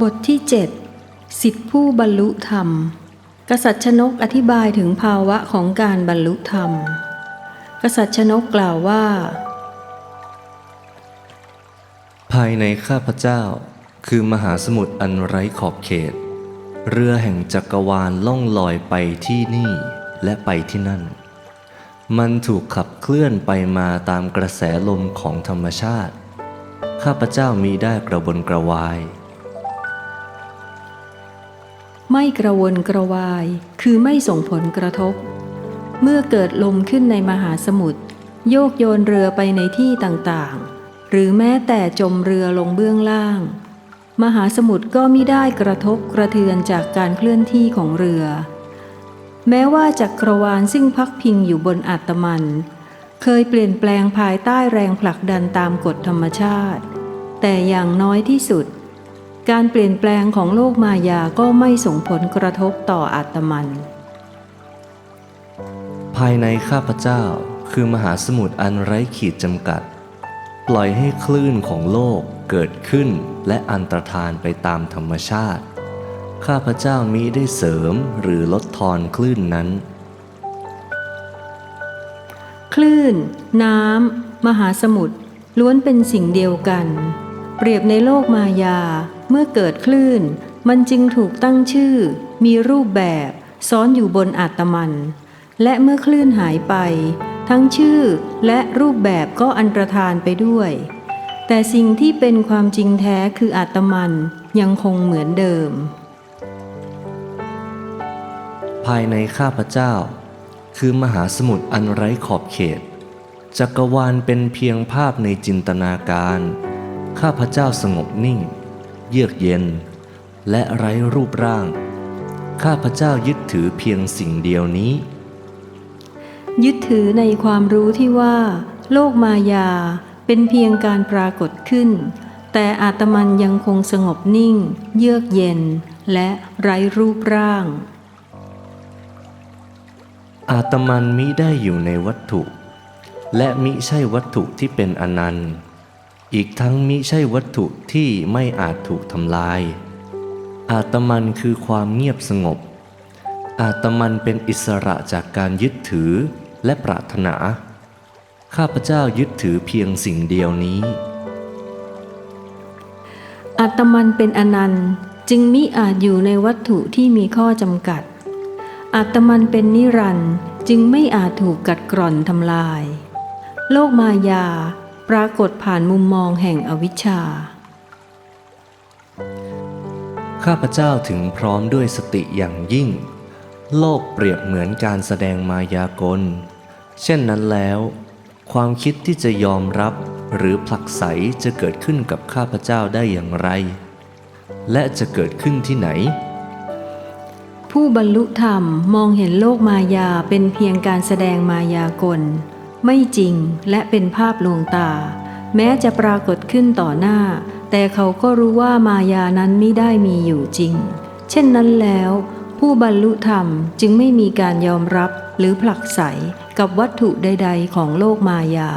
บทที่ 7 สิทธิผู้บรรลุธรรม กษัตริย์ชนกอธิบายถึงภาวะของการบรรลุธรรม กษัตริย์ชนกกล่าวว่า ภายในข้าพเจ้า คือมหาสมุทรอันไร้ขอบเขต เรือแห่งจักรวาลล่องลอยไปที่นี่และไปที่นั่น มันถูกขับเคลื่อนไปมาตามกระแสลมของธรรมชาติ ข้าพเจ้ามีได้กระวนกระวาย ไม่กระวนกระวายคือไม่ส่งผลกระทบ เมื่อเกิดลมขึ้นในมหาสมุทรโยกโยนเรือไปในที่ต่างๆ หรือแม้แต่จมเรือลงเบื้องล่าง มหาสมุทรก็มิได้กระทบกระเทือนจากการเคลื่อนที่ของเรือ แม้ว่าจักรวาลซึ่งพักพิงอยู่บนอัตมัน เคยเปลี่ยนแปลงภายใต้แรงผลักดันตามกฎธรรมชาติ แต่อย่างน้อยที่สุด การเปลี่ยนแปลงของโลกมายาก็ไม่ส่งผลกระทบต่ออาตมัน ภายในข้าพเจ้าคือมหาสมุทรอันไร้ขีดจำกัด ปล่อยให้คลื่นของโลกเกิดขึ้นและอันตรธานไปตามธรรมชาติ ข้าพเจ้ามิได้เสริมหรือลดทอนคลื่นนั้น คลื่น น้ำ มหาสมุทรล้วนเป็นสิ่งเดียวกัน เปรียบในโลกมายา เมื่อเกิดคลื่น มันจึงถูกตั้งชื่อ มีรูปแบบซ้อนอยู่บนอาตมัน และเมื่อคลื่นหายไป ทั้งชื่อและรูปแบบก็อันตรธานไปด้วย แต่สิ่งที่เป็นความจริงแท้คืออาตมันยังคงเหมือนเดิม ภายในข้าพเจ้า คือมหาสมุทรอันไร้ขอบเขต จักรวาลเป็นเพียงภาพในจินตนาการ ข้าพเจ้าสงบนิ่ง เยือกเย็น และไร้รูปร่าง ข้าพเจ้ายึดถือเพียงสิ่งเดียวนี้ ยึดถือในความรู้ที่ว่า โลกมายาเป็นเพียงการปรากฏขึ้น แต่อาตมันยังคงสงบนิ่ง เยือกเย็น และไร้รูปร่าง อาตมันมิได้อยู่ในวัตถุ และมิใช่วัตถุที่เป็นอนันต์ อีกทั้งมิใช่วัตถุที่ไม่อาจถูกทำลาย อาตมันคือความเงียบสงบ อาตมันเป็นอิสระจากการยึดถือและปรารถนา ข้าพเจ้ายึดถือเพียงสิ่งเดียวนี้ อาตมันเป็นอนันต์จึงมิอาจอยู่ในวัตถุที่มีข้อจำกัด อาตมันเป็นนิรันด์จึงไม่อาจถูกกัดกร่อนทำลาย โลกมายาปรากฏผ่านมุมมองแห่งอวิชชา ข้าพเจ้าถึงพร้อมด้วยสติอย่างยิ่ง โลกเปรียบเหมือนการแสดงมายากล เช่นนั้นแล้ว ความคิดที่จะยอมรับหรือผลักไสจะเกิดขึ้นกับข้าพเจ้าได้อย่างไร และจะเกิดขึ้นที่ไหน ผู้บรรลุธรรมมองเห็นโลกมายาเป็นเพียงการแสดงมายากล ไม่จริงและเป็นภาพลวงตา แม้จะปรากฏขึ้นต่อหน้า แต่เขาก็รู้ว่ามายานั้นไม่ได้มีอยู่จริง เช่นนั้นแล้ว ผู้บรรลุธรรมจึงไม่มีการยอมรับหรือผลักไสกับวัตถุใด ๆ ของโลกมายา